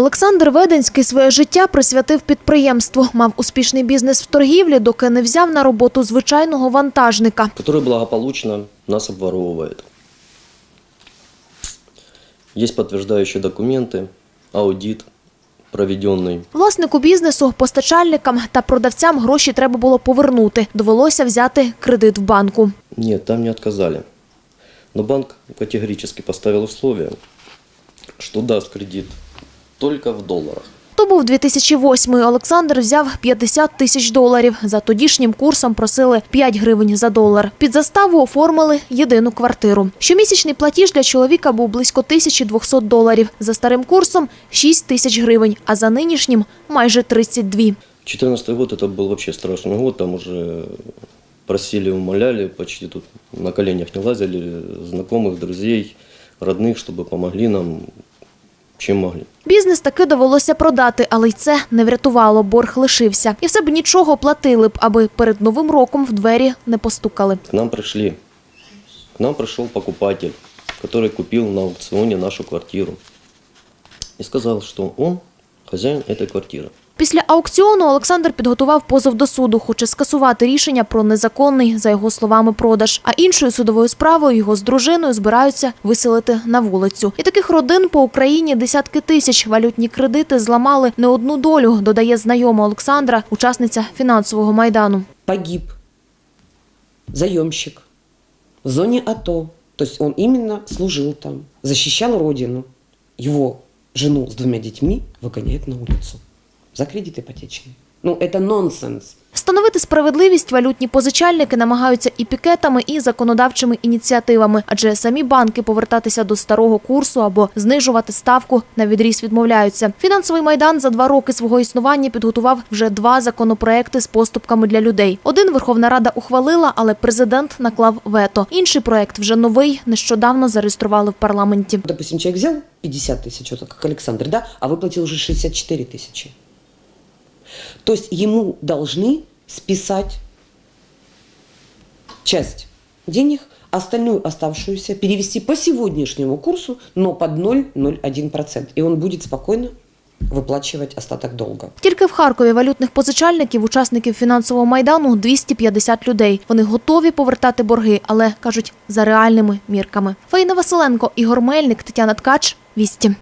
Олександр Веденський своє життя присвятив підприємству. Мав успішний бізнес в торгівлі, доки не взяв на роботу звичайного вантажника. который благополучно нас обворовывает. Есть подтверждающие документы, аудит проведенный. Власнику бізнесу, постачальникам та продавцям гроші треба було повернути. Довелося взяти кредит в банку. Нет, там не отказали. Но банк категорически поставил условие, что даст кредит только в долларах. То був 2008 Олександр взяв 50 тисяч доларів. За тодішнім курсом просили 5 гривень за долар. Під заставу оформили єдину квартиру. Щомісячний платіж для чоловіка був близько 1200 доларів. За старим курсом 6 тисяч гривень, а за нинішнім майже 32. 2014 год это был вообще страшный год, там уже просили, умоляли, почти тут на коленях не лазили, знакомых, друзей, родных, чтобы помогли нам, чем могли. Бізнес таки довелося продати, але й це не врятувало. Борг лишився. І все б нічого платили б, аби перед новим роком в двері не постукали. К нам прийшли. К нам прийшов покупатель, який купив на аукціоні нашу квартиру. і сказав, що он хозяин этой квартиры. Після аукціону Олександр підготував позов до суду, хоче скасувати рішення про незаконний, за його словами, продаж. А іншою судовою справою його з дружиною збираються виселити на вулицю. І таких родин по Україні десятки тисяч валютні кредити зламали не одну долю, додає знайома Олександра, учасниця фінансового майдану. погиб заемщик в зоне АТО. То есть он именно служил там, защищал родину. Его жену с двумя детьми выгоняют на улицу за кредит ипотечный. Ну, это нонсенс. Встановити справедливість валютні позичальники намагаються і пікетами, і законодавчими ініціативами, адже самі банки повертатися до старого курсу або знижувати ставку на відріз відмовляються. Фінансовий майдан за два роки свого існування підготував вже два законопроекти з поступками для людей. Один Верховна Рада ухвалила, але президент наклав вето. Інший проект вже новий, нещодавно зареєстрували в парламенті. Допустим, человек взял 50 тысяч, вот как Александр, да, а выплатил уже 64 тысячи. То есть ему должны списать часть денег, остальную оставшуюся перевести по сегодняшнему курсу, но под 0,01%. И он будет спокойно выплачивать остаток долга. Тільки в Харкові валютних позичальників, учасників фінансового майдану 250 людей. Вони готові повертати борги, але кажуть за реальними мірками. Фаїна Василенко, Ігор Мельник, Тетяна Ткач. Вісті.